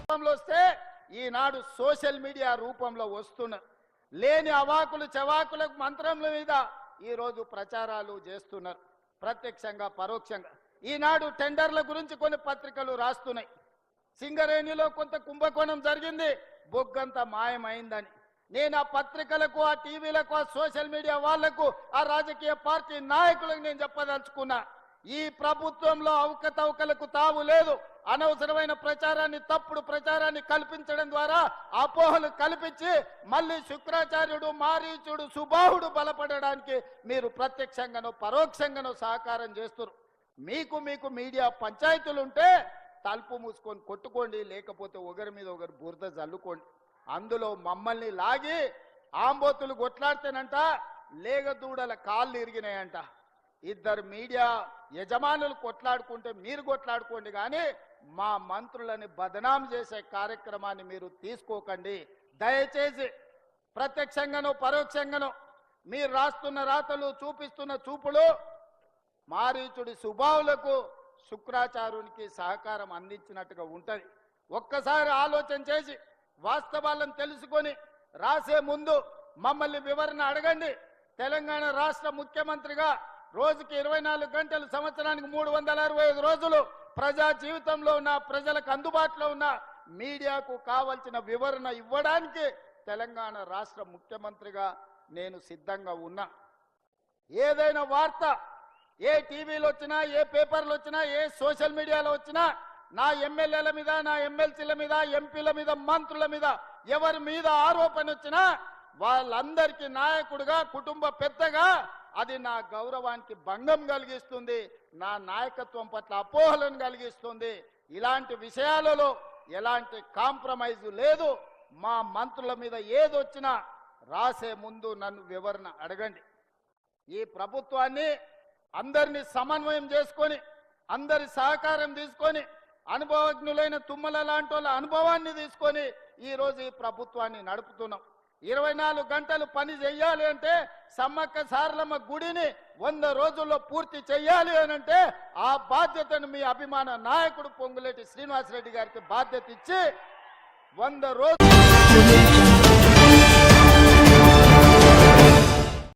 రూపంలో వస్తే ఈనాడు social media రూపంలో వస్తున్న లేని అవాకులు చవాకులకు మంత్రముల మీద ఈరోజు ప్రచారాలు చేస్తున్నారు. ప్రత్యక్షంగా పరోక్షంగా. ఈనాడు టెండర్ల గురించి కొన్ని పత్రికలు రాస్తున్నాయి. సింగరేణిలో కొంత కుంభకోణం జరిగింది. బొగ్గంత మాయమైందని. నేను ఆ పత్రికలకు ఆ టీవీలకు ఆ సోషల్ మీడియా వాళ్ళకు ఆ రాజకీయ పార్టీ నాయకులకు నేను చెప్పదలుచుకున్నా. ఈ ప్రభుత్వంలో అవకతవకలకు తావు లేదు. అనవసరమైన ప్రచారాన్ని తప్పుడు ప్రచారాన్ని కల్పించడం ద్వారా అపోహలు కల్పించి మళ్ళీ శుక్రాచార్యుడు మారీచుడు సుబాహుడు బలపడడానికి మీరు ప్రత్యక్షంగానో పరోక్షంగానో సహకారం చేస్తారు మీకు మీకు మీడియా పంచాయతీలు ఉంటే తలుపు మూసుకొని కొట్టుకోండి లేకపోతే ఒకరి మీద ఒకరు బురద జల్లుకోండి. అందులో మమ్మల్ని లాగి ఆంబోతులు కొట్లాడితేనంట లేగదూడల కాళ్ళు ఇరిగినాయంట. ఇద్దరు మీడియా యజమానులు కొట్లాడుకుంటే మీరు కొట్లాడుకోండి కానీ మా మంత్రులని బదనాం చేసే కార్యక్రమాన్ని మీరు తీసుకోకండి. దయచేసి ప్రత్యక్షంగానో పరోక్షంగానో మీరు రాస్తున్న రాతలు చూపిస్తున్న చూపులు మారీచుడి స్వభావులకు శుక్రాచార్యునికి సహకారం అందించినట్టుగా ఉంటుంది. ఒక్కసారి ఆలోచన చేసి వాస్తవాలను తెలుసుకొని రాసే ముందు మమ్మల్ని వివరణ అడగండి. తెలంగాణ రాష్ట్ర ముఖ్యమంత్రిగా రోజుకి ఇరవై నాలుగు గంటలు సంవత్సరానికి మూడు వందల అరవై ఐదు రోజులు ప్రజా జీవితంలో ఉన్న ప్రజలకు అందుబాటులో ఉన్న మీడియాకు కావలసిన వివరణ ఇవ్వడానికి తెలంగాణ రాష్ట్ర ముఖ్యమంత్రిగా నేను సిద్ధంగా ఉన్నా. ఏదైనా వార్త ఏ టీవీలు వచ్చినా ఏ పేపర్లు వచ్చినా ఏ సోషల్ మీడియాలో వచ్చినా నా ఎమ్మెల్యేల మీద నా ఎమ్మెల్సీల మీద ఎంపీల మీద మంత్రుల మీద ఎవరి మీద ఆరోపణ వచ్చినా వాళ్ళందరికీ నాయకుడిగా కుటుంబ పెద్దగా అది నా గౌరవానికి భంగం కలిగిస్తుంది నా నాయకత్వం పట్ల అపోహలను కలిగిస్తుంది. ఇలాంటి విషయాలలో ఎలాంటి కాంప్రమైజ్ లేదు. మా మంత్రుల మీద ఏదొచ్చినా రాసే ముందు నన్ను వివరణ అడగండి. ఈ ప్రభుత్వాన్ని అందరినీ సమన్వయం చేసుకొని అందరి సహకారం తీసుకొని అనుభవజ్ఞులైన తుమ్మల లాంటి వాళ్ళ అనుభవాన్ని తీసుకొని ఈ రోజు ఈ ప్రభుత్వాన్ని నడుపుతున్నాం. ఇరవై నాలుగు గంటలు పని చెయ్యాలి అంటే సమ్మక్క సారలమ్మ గుడిని వంద రోజుల్లో పూర్తి చెయ్యాలి అని అంటే ఆ బాధ్యతను మీ అభిమాన నాయకుడు పొంగులేటి శ్రీనివాసరెడ్డి గారికి బాధ్యత ఇచ్చి వంద రోజులు